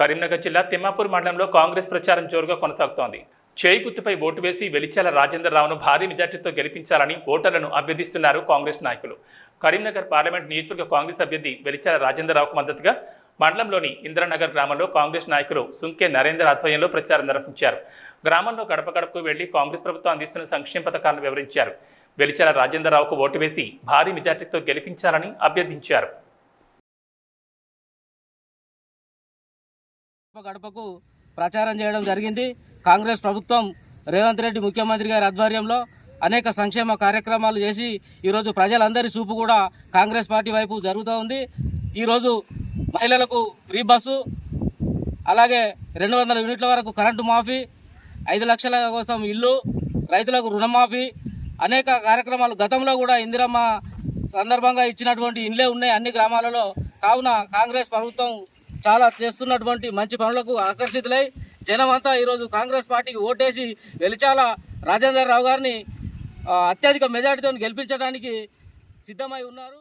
కరీంనగర్ జిల్లా తిమ్మాపూర్ మండలంలో కాంగ్రెస్ ప్రచారం జోరుగా కొనసాగుతోంది. చేయి గుర్తుపై ఓటు వేసి వెలిచాల రాజేంద్ర రావును భారీ మెజార్టీతో గెలిపించాలని ఓటర్లను అభ్యర్థిస్తున్నారు కాంగ్రెస్ నాయకులు. కరీంనగర్ పార్లమెంట్ నియోజకవర్గ కాంగ్రెస్ అభ్యర్థి వెలిచాల రాజేంద్రరావుకు మద్దతుగా మండలంలోని ఇంద్రనగర్ గ్రామంలో కాంగ్రెస్ నాయకులు సుంకే నరేందర్ ఆధ్వర్యంలో ప్రచారం నిర్వహించారు. గ్రామంలో గడప గడపకు వెళ్ళి కాంగ్రెస్ ప్రభుత్వం అందిస్తున్న సంక్షేమ పథకాలను వివరించారు. వెలిచాల రాజేంద్ర రావుకు ఓటు వేసి భారీ మెజార్టీతో గెలిపించాలని అభ్యర్థించారు. గడప గడపకు ప్రచారం చేయడం జరిగింది. కాంగ్రెస్ ప్రభుత్వం రేవంత్ రెడ్డి ముఖ్యమంత్రి గారి ఆధ్వర్యంలో అనేక సంక్షేమ కార్యక్రమాలు చేసి ఈరోజు ప్రజలందరి చూపు కూడా కాంగ్రెస్ పార్టీ వైపు జరుగుతూ ఉంది. ఈరోజు మహిళలకు ఫ్రీ బస్సు అలాగే రెండు వందల యూనిట్ల వరకు కరెంటు మాఫీ ఐదు లక్షల కోసం ఇల్లు రైతులకు రుణమాఫీ అనేక కార్యక్రమాలు గతంలో కూడా ఇందిరమ్మ సందర్భంగా ఇచ్చినటువంటి ఇండ్లే ఉన్నాయి అన్ని గ్రామాలలో. కావున కాంగ్రెస్ ప్రభుత్వం చాలా చేస్తున్నటువంటి మంచి పనులకు ఆకర్షితులై జనం అంతా ఈరోజు కాంగ్రెస్ పార్టీకి ఓటేసి వెలిచాల రాజేంద్ర రావు గారిని అత్యధిక మెజార్టీతో గెలిపించడానికి సిద్ధమై ఉన్నారు.